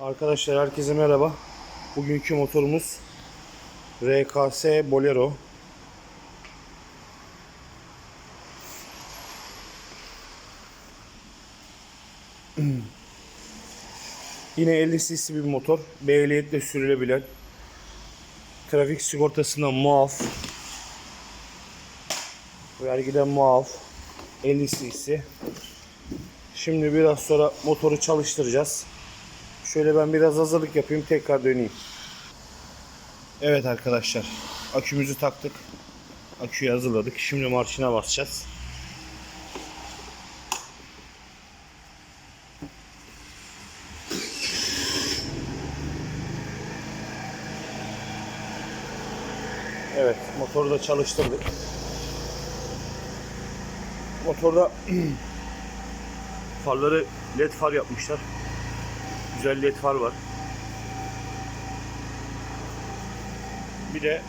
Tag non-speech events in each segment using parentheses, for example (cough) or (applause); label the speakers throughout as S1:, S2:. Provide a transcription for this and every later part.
S1: Arkadaşlar herkese merhaba. Bugünkü motorumuz RKS Bolero. (clears throat) Yine 50 cc bir motor. B ehliyetle sürülebilen. Trafik sigortasından muaf. Vergiden muaf. 50 cc. Şimdi biraz sonra motoru çalıştıracağız. Şöyle ben biraz hazırlık yapayım tekrar döneyim. Evet arkadaşlar akümüzü taktık. Aküyü hazırladık. Şimdi marşına basacağız. Evet motoru da çalıştırdık. Motorda (clears throat) farları led far yapmışlar. Güzel led far var. Bir de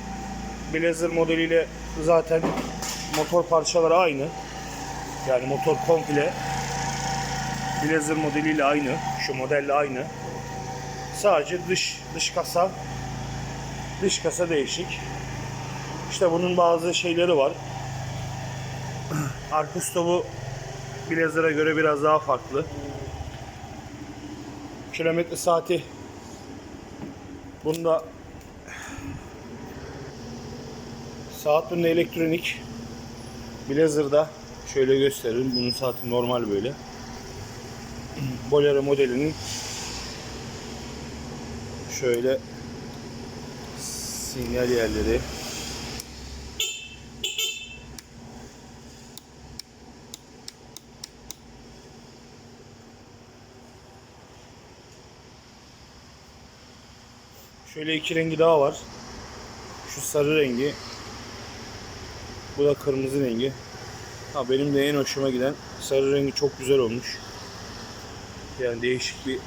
S1: Blazer modeliyle zaten motor parçaları aynı. Yani motor komple Blazer modeliyle aynı. Şu modelle aynı. Sadece dış dış kasa dış kasa değişik. İşte bunun bazı şeyleri var. (clears throat) Arka stopu Blazer'a göre biraz daha farklı. Kilometre saati bunda saat bunda elektronik Blazer'da şöyle gösterelim. Bunun saati normal böyle. Bolero modelinin şöyle sinyal yerleri Şöyle iki rengi daha var. Şu sarı rengi. Bu da kırmızı rengi. Ha benim de en hoşuma giden sarı rengi çok güzel olmuş. Yani değişik bir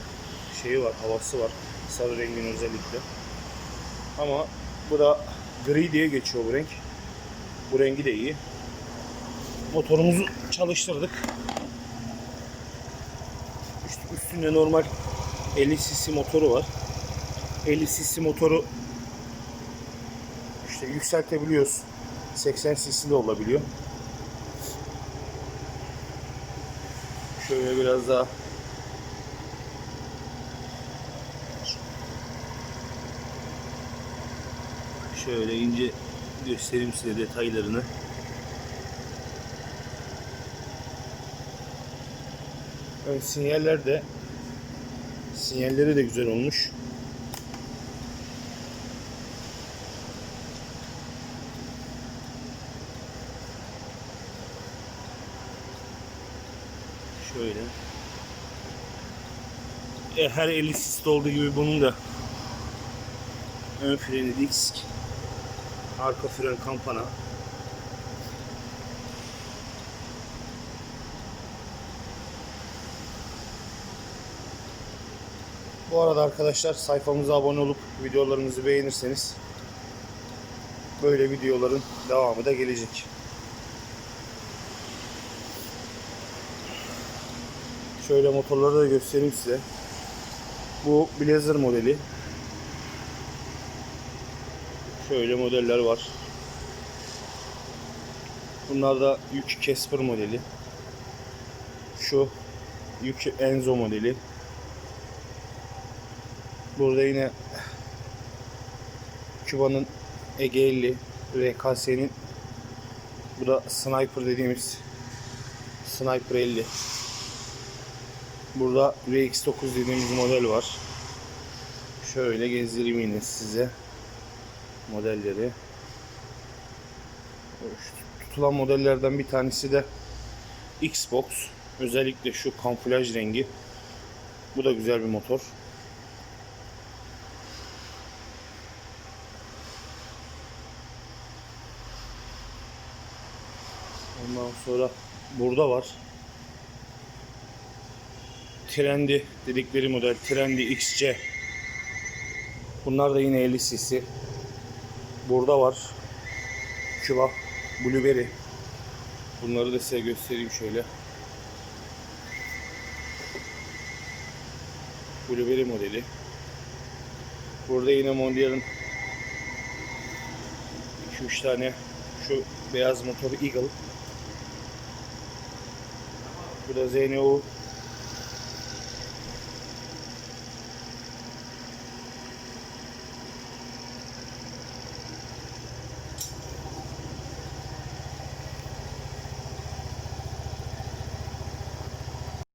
S1: şeyi var, havası var. Sarı rengin özellikle. Ama bu da gri diye geçiyor bu renk. Bu rengi de iyi. Motorumuzu çalıştırdık. Üstünde normal 50 cc motoru var. 50 cc motoru işte yükseltebiliyoruz. 80 cc de olabiliyor. Şöyle biraz daha şöyle ince göstereyim size detaylarını. Evet, sinyaller de sinyalleri de güzel olmuş. Şöyle. E, her 50 cc'de olduğu gibi bunun da ön freni disk, arka fren kampana. Bu arada arkadaşlar sayfamıza abone olup videolarımızı beğenirseniz böyle videoların devamı da gelecek. Şöyle motorları da göstereyim size. Bu Blazer modeli. Şöyle modeller var. Bunlar da yük Casper modeli. Şu yük Enzo modeli. Burada yine Cuba'nın Ege 50 RKS'nin bu da Sniper dediğimiz Sniper 50 Burada VX9 dediğimiz model var. Şöyle gezdireyim yine size modelleri. Tutulan modellerden bir tanesi de Xbox. Özellikle şu kamuflaj rengi. Bu da güzel bir motor. Ondan sonra burada var. Trendy dedikleri model Trendy XC. Bunlar da yine 50 cc. Burada var. Cuba Blueberry. Bunları da size göstereyim şöyle. Blueberry modeli. Burada yine Mondial'ın 2-3 tane şu beyaz motoru Eagle. Bu da ZNO